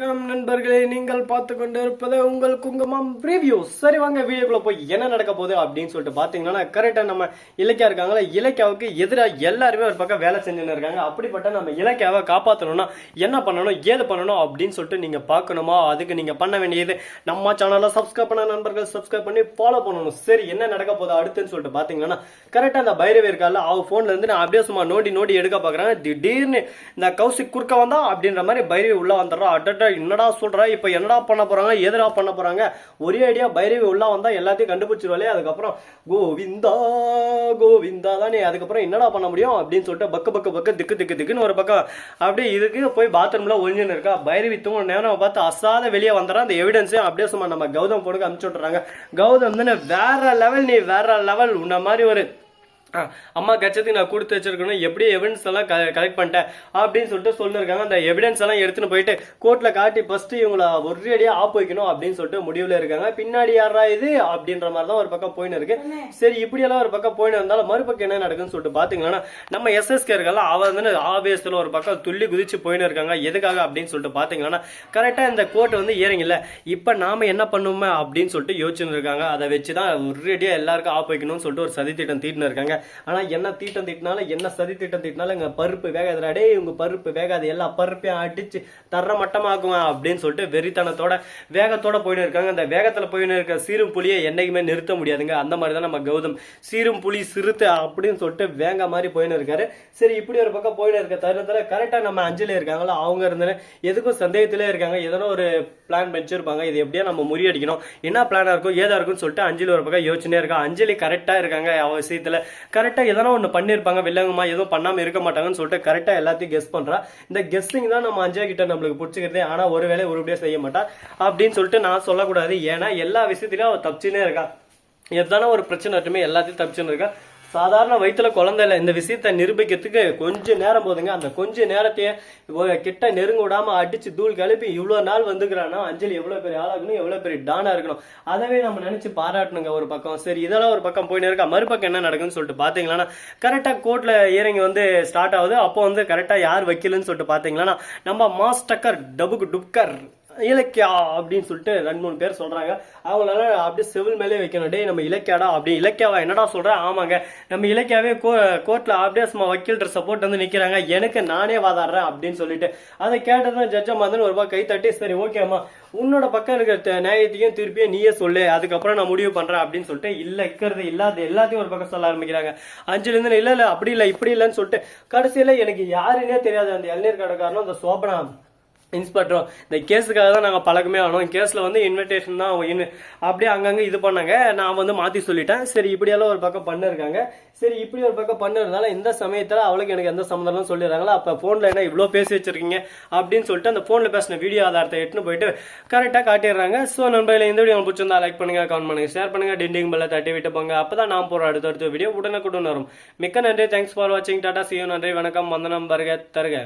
வணக்கம் நண்பர்களே நீங்கள் பார்த்து கொண்டு இருப்பது உங்கள் குங்குமம் ரிவ்யூ சரி வாங்க வீடியோக்குள்ள போய் என்ன நடக்க போகுது அப்படின்னு சொல்லிட்டு பாத்தீங்கன்னா கரெக்டா நம்ம இலக்கியா இருக்காங்களா இலக்கியாவுக்கு எதிராக எல்லாருமே ஒரு பக்கம் வேலை செஞ்சுன்னு இருக்காங்க. அப்படிப்பட்ட நம்ம இலக்கியாவை காப்பாற்றணும்னா என்ன பண்ணணும் ஏது பண்ணணும் அப்படின்னு சொல்லிட்டு நீங்க பார்க்கணுமா? அதுக்கு நீங்க பண்ண வேண்டியது நம்ம சேனலை சப்ஸ்கிரைப் பண்ண நண்பர்கள் சப்ஸ்கிரைப் பண்ணி ஃபாலோ பண்ணணும். சரி என்ன நடக்க போகுது அடுத்துன்னு சொல்லிட்டு பாத்தீங்கன்னா கரெக்டா அந்த பைரவி இருக்கால அவ போன்ல இருந்து நான் அப்படியே சும்மா நோண்டி நோண்டி எடுக்க பாக்குறேன் திடீர்னு இந்த கௌசிக் குறுக்க வந்தா அப்படின்ற மாதிரி பைரவி உள்ள வந்துடுறோம் அடடா என்னடா சொல்ற? இப்ப என்னடா பண்ண போறாங்க? எதிரா பண்ண போறாங்க? ஒரே ஐடியா பைரவி உள்ளா வந்தா எல்லாத்தையும் கண்டுபிடிச்சிருவாளே. அதுக்கப்புறம் கோவிந்தா கோவிந்தா தானே. அதுக்கப்புறம் என்னடா பண்ண முடியும்? அப்படின்னு சொல்லிட்டு பக்கு பக்கு பக்கு திக்கு திக்கு திக்குன்னு ஒரு பக்கம். அப்படியே இதுக்கு போய் பாத்ரூம்ல ஒழிஞ்சுன்னு இருக்கா. பைரவி தூங்க நேரம் பார்த்து அசாத வெளியே வந்துடுறா. அந்த எவிடன்ஸையும் அப்படியே சும்மா நம்ம கௌதம் பொண்ணுக்கு அனுப்பிச்சு விட்டுறாங்க. கௌதம் வந்து வேற லெவல் நீ வேற லெவல் உன்ன மாதிரி ஒரு அம்மா கச்சத்துக்கு நான் கொடுத்து வச்சிருக்கணும். எப்படி எவிடன்ஸ் எல்லாம் கலெக்ட் பண்ணிட்டேன் அப்படின்னு சொல்லிட்டு சொல்லிருக்காங்க. அந்த எவிடன்ஸ் எல்லாம் எடுத்துன்னு போயிட்டு கோர்ட்ல காட்டி ஃபர்ஸ்ட் இவங்கள ஒரேடியா ஆப் வைக்கணும் அப்படின்னு சொல்லிட்டு முடிவுல இருக்காங்க. பின்னாடி யாரா இது? அப்படின்ற மாதிரி தான் ஒரு பக்கம் போயின்னு இருக்கு. சரி இப்படி எல்லாம் ஒரு பக்கம் போயின்னு இருந்தாலும் மறுபக்கம் என்ன நடக்குன்னு சொல்லிட்டு பாத்தீங்கன்னா நம்ம எஸ்எஸ்கே இருக்கல அவ வந்து ஆவேசத்துல ஒரு பக்கம் துள்ளி குதிச்சு போயின்னு இருக்காங்க. எதுக்காக அப்படின்னு சொல்லிட்டு பாத்தீங்கன்னா கரெக்டா இந்த கோர்ட் வந்து ஏறிங்கல்ல இப்ப நாம என்ன பண்ணுவோமே அப்படின்னு சொல்லிட்டு யோசிச்சுன்னு இருக்காங்க. அதை வச்சுதான் ஒரேடியா எல்லாருக்கும் ஆப் வைக்கணும்னு சொல்லிட்டு ஒரு சதி திட்டம் தீட்டுன்னு இருக்காங்க. ஆனால் என்ன தீட்டம் திட்டினாலும் என்ன சதி திட்டம் திட்டினாலும் எங்கள் பருப்பு வேகாதுடா. டேய் உங்க பருப்பு வேகாது. எல்லா பருப்பையும் அடிச்சு தர மட்டமாக்குவேன் அப்படின்னு சொல்லிட்டு வெறித்தனத்தோட வேகத்தோட போயின்னு இருக்காங்க. அந்த வேகத்தில் போயின்னு இருக்க சீரும் புலியை என்னைக்குமே நிறுத்த முடியாதுங்க. அந்த மாதிரி தான் நம்ம கௌதம். சீரும் புலி சிறுத்தை அப்படின்னு சொல்லிட்டு வேங்க மாதிரி போயின்னு இருக்காரு. சரி இப்படி ஒரு பக்கம் போயின்னு இருக்க தருணத்தில் கரெக்டாக நம்ம அஞ்சலி இருக்காங்களோ அவங்க இருந்தாலும் எதுக்கும் சந்தேகத்திலே இருக்காங்க. எதனா ஒரு பிளான் வச்சிருப்பாங்க. இது எப்படியா நம்ம முறியடிக்கணும்? என்ன பிளானாக இருக்கும்? ஏதா இருக்கும்னு சொல்லிட்டு அஞ்சலி ஒரு பக்கம் யோசனையா இருக்கா அஞ்சலி கரெக்டாக இருக்காங்க. அவசியத்தில் கரெக்டாக கரெக்டா எதனா ஒன்று பண்ணியிருப்பாங்க வில்லங்கமா எதுவும் பண்ணாம இருக்க மாட்டாங்கன்னு சொல்லிட்டு கரெக்டா எல்லாத்தையும் கெஸ் பண்ணுறா இந்த கெஸ்ஸிங் தான் நம்ம அஞ்சா கிட்ட நம்மளுக்கு பிடிச்சிக்கிறதே. ஆனா ஒரு வேலை உருப்படியா செய்ய மாட்டா. அப்படின்னு சொல்லிட்டு நான் சொல்லக்கூடாது. ஏன்னா எல்லா விஷயத்திலையும் அவள் தப்பிச்சுனே இருக்கா. எதான ஒரு பிரச்சனை மட்டுமே எல்லாத்தையும் தப்பிச்சுன்னு இருக்கா. சாதாரண வயிற்றுல குழந்தை இல்லை இந்த விஷயத்தை நிரூபிக்கிறதுக்கு கொஞ்ச நேரம் போதுங்க. அந்த கொஞ்ச நேரத்தையே கிட்ட நெருங்க விடாம அடிச்சு தூள் கிளப்பி இவ்வளோ நாள் வந்துக்கிறான்னா அஞ்சலி எவ்வளோ பெரிய ஆளாகணும் எவ்வளோ பெரிய டானா இருக்கணும். அதவே நம்ம நினைச்சு பாராட்டணுங்க ஒரு பக்கம். சரி இதெல்லாம் ஒரு பக்கம் போயின்னு இருக்கா? மறுபக்கம் என்ன நடக்குன்னு சொல்லிட்டு பார்த்தீங்களா கரெக்டாக கோர்ட்ல இறங்கி வந்து ஸ்டார்ட் ஆகுது. அப்போ வந்து கரெக்டாக யார் வைக்கலன்னு சொல்லிட்டு பார்த்தீங்களா நம்ம மாஸ்டக்கர் டபுக்கு டுப்கர். இலக்கியா அப்படின்னு சொல்லிட்டு ரெண்டு மூணு பேர் சொல்கிறாங்க அவங்களால அப்படியே செவில் மேலே வைக்கணும். டேய் நம்ம இலக்கியாடா அப்படி. இலக்கியாவா என்னடா சொல்கிறேன் ஆமாங்க. நம்ம இலக்கியாவே கோ கோர்ட்டில் அப்படியே சும்மா வக்கீல் சப்போர்ட் வந்து நிற்கிறாங்க எனக்கு நானே வாதாடுறேன் அப்படின்னு சொல்லிட்டு. அதை கேட்டதும் ஜட்ஜம் வந்து ஒரு ரூபாய் கை தட்டி சரி ஓகேம்மா உன்னோட பக்கம் இருக்கிற நியாயத்தையும் திருப்பியும் நீயே சொல்லு. அதுக்கப்புறம் நான் முடிவு பண்ணுறேன் அப்படின்னு சொல்லிட்டு இல்லை இருக்கிறது இல்லாத எல்லாத்தையும் ஒரு பக்கம் சொல்ல ஆரம்பிக்கிறாங்க. அஞ்சுலேருந்து இல்லை இல்லை அப்படி இல்லை இப்படி இல்லைன்னு சொல்லிட்டு கடைசியில் எனக்கு யாருன்னே தெரியாது அந்த இளநீர் கடைக்காரனும் அந்த சோபனா இன்ஸ்பெக்டரும் இந்த கேஸுக்காக தான் நாங்கள் பழக்கமே ஆனோம். கேஸில் வந்து இன்விடேஷன் தான் இன் அப்படியே அங்கங்கே இது பண்ணாங்க. நான் வந்து மாற்றி சொல்லிட்டேன். சரி இப்படியெல்லாம் ஒரு பக்கம் பண்ணிருக்காங்க. சரி இப்படி ஒரு பக்கம் பண்ணதுனால இந்த சமயத்தில் அவளுக்கு எனக்கு எந்த சம்மந்தம்லாம் சொல்லிடுறாங்களா? அப்போ ஃபோனில் என்ன இவ்வளோ பேசி வச்சிருக்கீங்க? அப்படின்னு சொல்லிட்டு அந்த ஃபோனில் பேசின வீடியோ ஆதாரத்தை எட்டுன்னு போயிட்டு கரெக்டாக காட்டிடுறாங்க. ஸோ நண்பர்களை இந்த வீடியோ பிடிச்சிருந்தா லைக் பண்ணுங்க கமெண்ட் பண்ணுங்க ஷேர் பண்ணுங்கள் டெண்டிங் பெல்ல தட்டி விட்டு போங்க. அப்போ தான் நான் போகிற அடுத்த அடுத்த வீடியோ உடனுக்குடன் வரும். மிக்க நன்றி. தேங்க்ஸ் ஃபார் வாட்சிங் டாடா சியோ நன்றி. வணக்கம். வந்தனம். வருக தருக.